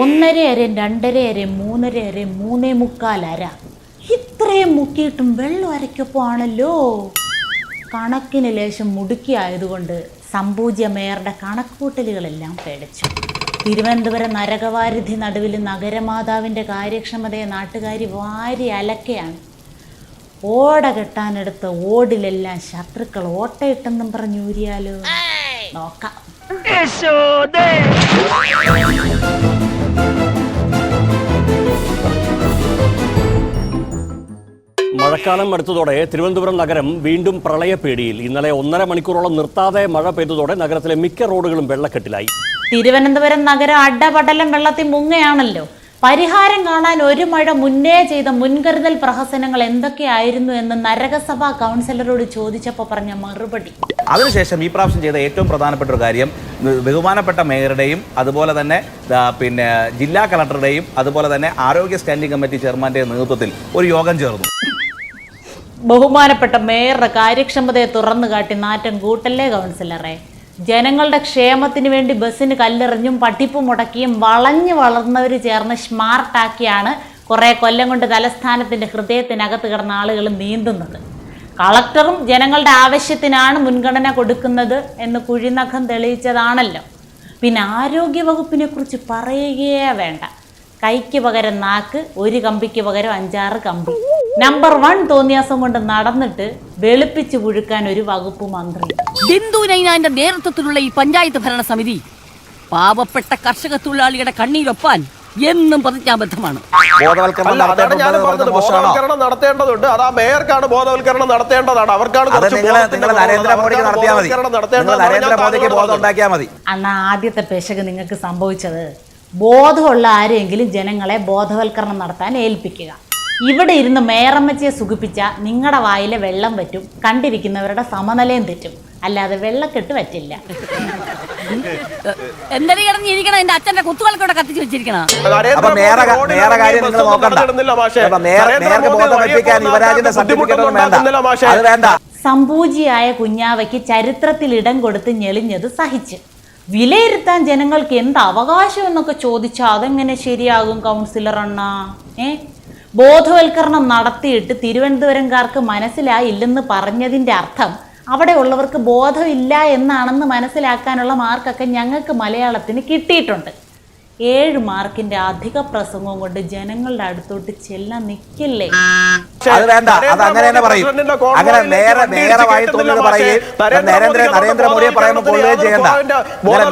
ഒന്നര അരയും രണ്ടര അരയും മൂന്നര അരയും മൂന്നേ മുക്കാൽ അര. ഇത്രയും മുക്കിയിട്ടും വെള്ളം അരയ്ക്കൊപ്പം ആണല്ലോ കണക്കിന് ലേശം മുടുക്കിയായതുകൊണ്ട് സമ്പൂജ്യ മേയറുടെ കണക്കൂട്ടലുകളെല്ലാം പേടിച്ചു. തിരുവനന്തപുരം നരകവാരിധി നടുവിൽ നഗരമാതാവിന്റെ കാര്യക്ഷമതയെ നാട്ടുകാരി വാരി അലക്കയാണ്. ഓട കെട്ടാനെടുത്ത ഓടിലെല്ലാം ശത്രുക്കൾ ഓട്ടയിട്ടെന്നും പറഞ്ഞൂരിയാലോ നോക്കാം. മഴക്കാലം അടുത്തതോടെ തിരുവനന്തപുരം നഗരം വീണ്ടും പ്രളയപേടിയിൽ ഇന്നലെ ഒന്നര മണിക്കൂറോളം നിർത്താതെ മഴ പെയ്തതോടെ നഗരത്തിലെ മിക്ക റോഡുകളും വെള്ളക്കെട്ടിലായി. തിരുവനന്തപുരം നഗരം അഡപടലം വെള്ളത്തിൽ മുങ്ങയാണല്ലോ. പരിഹാരം കാണാൻ ഒരു മഴ മുന്നേ ചെയ്ത മുൻകരുതൽ പ്രഹസനങ്ങൾ എന്തൊക്കെയായിരുന്നു എന്ന് നരകസഭാ കൗൺസിലറോട് ചോദിച്ചപ്പോൾ പറഞ്ഞ മറുപടി. അതിനുശേഷം ഈ പ്രാവശ്യം ചെയ്ത ഏറ്റവും പ്രധാനപ്പെട്ട ഒരു കാര്യം ബഹുമാനപ്പെട്ട മേയറുടെയും അതുപോലെ തന്നെ പിന്നെ ജില്ലാ കളക്ടറുടെയും അതുപോലെ തന്നെ ആരോഗ്യ സ്റ്റാൻഡിംഗ് കമ്മിറ്റി ചെയർമാന്റെയും നേതൃത്വത്തിൽ ഒരു യോഗം ചേർന്നു. ബഹുമാനപ്പെട്ട മേയറുടെ കാര്യക്ഷമതയെ തുറന്നു കാട്ടി നാറ്റം കൂട്ടല്ലേ കൗൺസിലറെ? ജനങ്ങളുടെ ക്ഷേമത്തിന് വേണ്ടി ബസ്സിന് കല്ലെറിഞ്ഞും പട്ടിപ്പ് മുടക്കിയും വളഞ്ഞു വളർന്നവർ ചേർന്ന് സ്മാർട്ടാക്കിയാണ് കുറേ കൊല്ലം കൊണ്ട് തലസ്ഥാനത്തിന്റെ ഹൃദയത്തിനകത്ത് കിടന്ന ആളുകൾ നീന്തുന്നത്. കളക്ടറും ജനങ്ങളുടെ ആവശ്യത്തിനാണ് മുൻഗണന കൊടുക്കുന്നത് എന്ന് കുഴിനഖം തെളിയിച്ചതാണല്ലോ. പിന്നെ ആരോഗ്യവകുപ്പിനെ കുറിച്ച് പറയുകയേ വേണ്ട. കൈക്ക് പകരം നാക്ക് ഒരു കമ്പിക്ക് പകരം അഞ്ചാറ് കമ്പി. നമ്പർ വൺ തോന്നിയാസം കൊണ്ട് നടന്നിട്ട് വെളുപ്പിച്ച് പുഴുക്കാൻ ഒരു വകുപ്പ് മന്ത്രി. ബിന്ദു നൈനാന്റെ നേതൃത്വത്തിലുള്ള ഈ പഞ്ചായത്ത് ഭരണ സമിതി പാവപ്പെട്ട കർഷക തൊഴിലാളിയുടെ കണ്ണീരൊപ്പാൻ എന്നും പ്രതിജ്ഞാബദ്ധമാണ്. ബോധവൽക്കരണം അല്ല അതാണ് ഞാൻ നടത്തേണ്ടത് പറഞ്ഞത്. മോശമാണോ? ബോധവൽക്കരണം നടത്തേണ്ടതുണ്ട്. അത് ആ മേയർക്കാണ് ബോധവൽക്കരണം നടത്തേണ്ടതാണ്. അവർക്കാണ് അത് കുറച്ച് നിങ്ങൾ ബോധത്തിന്റെ നിങ്ങൾ നരേന്ദ്രമോദിക്ക് അവർക്കാണ് നടത്തിയാൽ മതി. ബോധവൽക്കരണം നിങ്ങൾ നടത്തേണ്ടതെന്നാണ് ഞാൻ നരേന്ദ്രമോദിക്ക് താങ്കളോട് ബോധം പറഞ്ഞത്. ഉണ്ടാക്കിയാൽ മതി. അന്ന് ആദ്യത്തെ പെശക് നിങ്ങൾക്ക് സംഭവിച്ചത് ബോധമുള്ള ആരെങ്കിലും ജനങ്ങളെ ബോധവൽക്കരണം നടത്താൻ ഏൽപ്പിക്കുക. ഇവിടെ ഇരുന്ന് മേറമ്മച്ചിയെ സുഖിപ്പിച്ച നിങ്ങളുടെ വായിലെ വെള്ളം പറ്റും കണ്ടിരിക്കുന്നവരുടെ സമനിലയും തെറ്റും. അല്ലാതെ വെള്ളക്കെട്ട് പറ്റില്ല കിടന്നിരിക്കണം എന്റെ അച്ഛന്റെ കത്തിച്ച് വെച്ചിരിക്കണം. അപ്പൊ കാര്യം നിങ്ങൾ നോക്കണ്ട. ബോധം യുവരാജിന്റെ സർട്ടിഫിക്കറ്റ്. അത് വേണ്ട. സമ്പൂജിയായ കുഞ്ഞാവയ്ക്ക് ചരിത്രത്തിൽ ഇടം കൊടുത്ത് ഞെളിഞ്ഞത് സഹിച്ച്. വിലയിരുത്താൻ ജനങ്ങൾക്ക് എന്ത് അവകാശം എന്നൊക്കെ ചോദിച്ചാൽ അതെങ്ങനെ ശരിയാകും കൗൺസിലർ അണ്ണ? ഏ? ബോധവൽക്കരണം നടത്തിയിട്ട് തിരുവനന്തപുരംകാർക്ക് മനസ്സിലായില്ലെന്ന് പറഞ്ഞതിന്റെ അർത്ഥം അവിടെ ഉള്ളവർക്ക് ബോധമില്ല എന്നാണെന്ന് മനസ്സിലാക്കാനുള്ള മാർക്കൊക്കെ ഞങ്ങൾക്ക് മലയാളത്തിന് കിട്ടിയിട്ടുണ്ട്. ഏഴ് മാർക്കിന്റെ അധിക പ്രസംഗം കൊണ്ട് ജനങ്ങളുടെ അടുത്തോട്ട് ചെല്ലാൻ നിൽക്കില്ലേ? അത് വേണ്ട. അത് അങ്ങനെ തന്നെ പറയും. അങ്ങനെ നേരെ നേരമായി തോന്നുന്നത് പറയുകയും നരേന്ദ്ര നരേന്ദ്രമോദിയെ പറയുമ്പോൾ കൊള്ളുകയും ചെയ്യണ്ട. നേരെ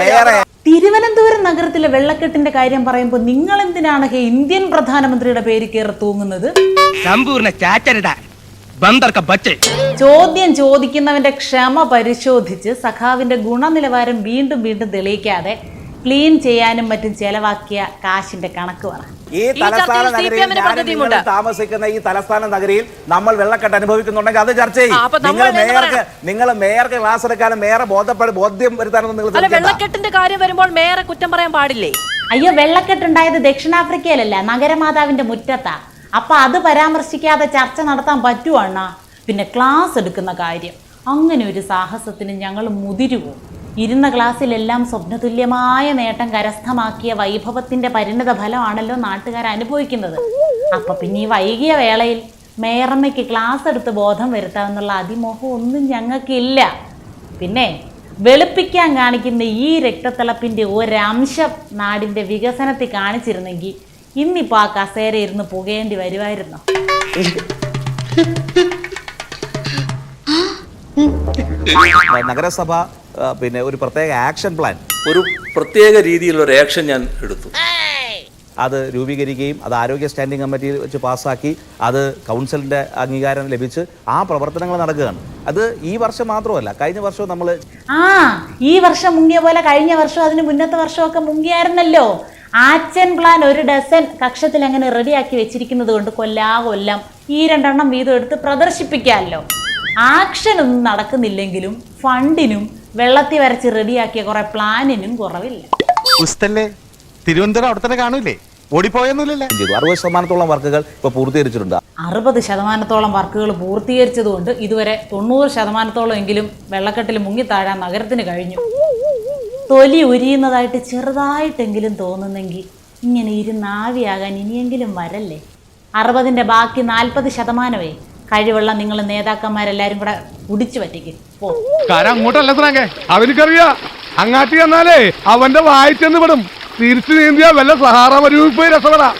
മേയറെ തിരുവനന്തപുരം നഗരത്തിലെ വെള്ളക്കെട്ടിന്റെ കാര്യം പറയുമ്പോൾ നിങ്ങൾ എന്തിനാണ് ഹേ ഇന്ത്യൻ പ്രധാനമന്ത്രിയുടെ പേര് കയറി തൂങ്ങുന്നത്? സമ്പൂർണ ചോദ്യം ചോദിക്കുന്നവന്റെ ക്ഷമ പരിശോധിച്ച് സഖാവിന്റെ ഗുണനിലവാരം വീണ്ടും വീണ്ടും തെളിയിക്കാതെ ക്ലീൻ ചെയ്യാനും മറ്റും ചെലവാക്കിയ കാശിന്റെ കണക്ക് പറ. ഈ തലസ്ഥാന നഗരിയിൽ താമസിക്കുന്ന ഈ തലസ്ഥാന നഗരിയിൽ നമ്മൾ വെള്ളക്കെട്ട് അനുഭവിക്കുന്നുണ്ടെങ്കിൽ അത് ചർച്ച ചെയ്യും. നിങ്ങൾ മേയർക്ക് നിങ്ങൾ മേയർക്ക് ക്ലാസ് എടുക്കാനും മേയറെ ബോധപ്പെട് ബോധ്യം വരുത്താനൊന്നും നിങ്ങൾ വെള്ളക്കെട്ടിന്റെ കാര്യം വരുമ്പോൾ മേയറെ കുറ്റം പറയാൻ പാടില്ലേ? അയ്യോ വെള്ളക്കെട്ടുണ്ടായത് ദക്ഷിണാഫ്രിക്കയിലല്ല നഗരമാതാവിന്റെ മുറ്റത്താ. അപ്പൊ അത് പരാമർശിക്കാതെ ചർച്ച നടത്താൻ പറ്റുവാണ പിന്നെ ക്ലാസ് എടുക്കുന്ന കാര്യം. അങ്ങനെ ഒരു സാഹസത്തിന് ഞങ്ങൾ മുതിരുവോ? ഇരുന്ന ക്ലാസ്സിലെല്ലാം സ്വപ്നതുല്യമായ നേട്ടം കരസ്ഥമാക്കിയ വൈഭവത്തിന്റെ പരിണിത ഫലമാണല്ലോ നാട്ടുകാർ അനുഭവിക്കുന്നത്. അപ്പൊ പിന്നെ ഈ വൈകിയ വേളയിൽ മേറമ്മയ്ക്ക് ക്ലാസ് എടുത്ത് ബോധം വരുത്താമെന്നുള്ള അതിമോഹം ഒന്നും ഞങ്ങൾക്കില്ല. പിന്നെ വെളുപ്പിക്കാൻ കാണിക്കുന്ന ഈ രക്തത്തിളപ്പിന്റെ ഒരംശം നാടിന്റെ വികസനത്തിൽ കാണിച്ചിരുന്നെങ്കിൽ ഇന്നിപ്പോൾ ആ കസേര ഇരുന്ന് പുകയേണ്ടി വരുമായിരുന്നു. നഗരസഭ പിന്നെ ഒരു പ്രത്യേക ആക്ഷൻ പ്ലാൻ ഒരു പ്രത്യേക രീതിയിലുള്ള ഒരു ആക്ഷൻ ഞാൻ എടുത്തു. അത് രൂപീകരിക്കുകയും അത് ആരോഗ്യ സ്റ്റാൻഡിംഗ് കമ്മിറ്റിയിൽ വെച്ച് പാസ്സാക്കി അത് കൗൺസിലിന്റെ അംഗീകാരം ലഭിച്ച് ആ പ്രവർത്തനങ്ങൾ നടക്കുകയാണ്. അത് ഈ വർഷം മാത്രമല്ല കഴിഞ്ഞ വർഷവും നമ്മൾ ആ ഈ വർഷം മുങ്ങിയ പോലെ കഴിഞ്ഞ വർഷം അതിന് മുന്നത്തെ വർഷമൊക്കെ മുങ്ങിയായിരുന്നല്ലോ. ആക്ഷൻ പ്ലാൻ ഒരു ഡസൻ കക്ഷത്തിൽ അങ്ങനെ റെഡിയാക്കി വെച്ചിരിക്കുന്നത് കൊണ്ട് കൊല്ലാ കൊല്ലം ഈ രണ്ടെണ്ണം വീതം എടുത്ത് പ്രദർശിപ്പിക്കാമല്ലോ. ആക്ഷൻ ഒന്നും നടക്കുന്നില്ലെങ്കിലും ഫണ്ടിനും വെള്ളത്തിൽ വരച്ച് റെഡിയാക്കിയ കുറെ പ്ലാനിനും കുറവില്ല. തിരുവനന്തപുരം അവിടെ തന്നെ കാണൂലേ ഓടിപ്പോയൊന്നുമില്ലല്ലേ? ചെയ്തു അറുപത് ശതമാനത്തോളം വർക്കുകൾ ഇപ്പോൾ പൂർത്തീകരിച്ചിട്ടുണ്ട്. അറുപത് ശതമാനത്തോളം വർക്കുകൾ പൂർത്തീകരിച്ചതുകൊണ്ട് ഇതുവരെ തൊണ്ണൂറ് ശതമാനത്തോളം എങ്കിലും വെള്ളക്കെട്ടിൽ മുങ്ങിത്താഴാൻ നഗരത്തിന് കഴിഞ്ഞു. തൊലി ഉരിയുന്നതായിട്ട് ചെറുതായിട്ടെങ്കിലും തോന്നുന്നെങ്കിൽ ഇങ്ങനെ ഇരുന്നാവിയാകാൻ ഇനിയെങ്കിലും വരല്ലേ? അറുപതിന്റെ ബാക്കി നാൽപ്പത് ശതമാനമേ കഴിവുള്ള നിങ്ങൾ നേതാക്കന്മാരെല്ലാരും കൂടെ കുടിച്ചു പറ്റിക്കും. അങ്ങോട്ടല്ല സ്രാങ്കേ. അവനിക്കറിയാ. അങ്ങാട്ടി ചെന്നാലേ അവന്റെ വായി ചെന്ന് വിടും തിരിച്ചു നീന്തിയാ വല്ല സഹാറ മരുവിപ്പോയി രസപ്പെടാ.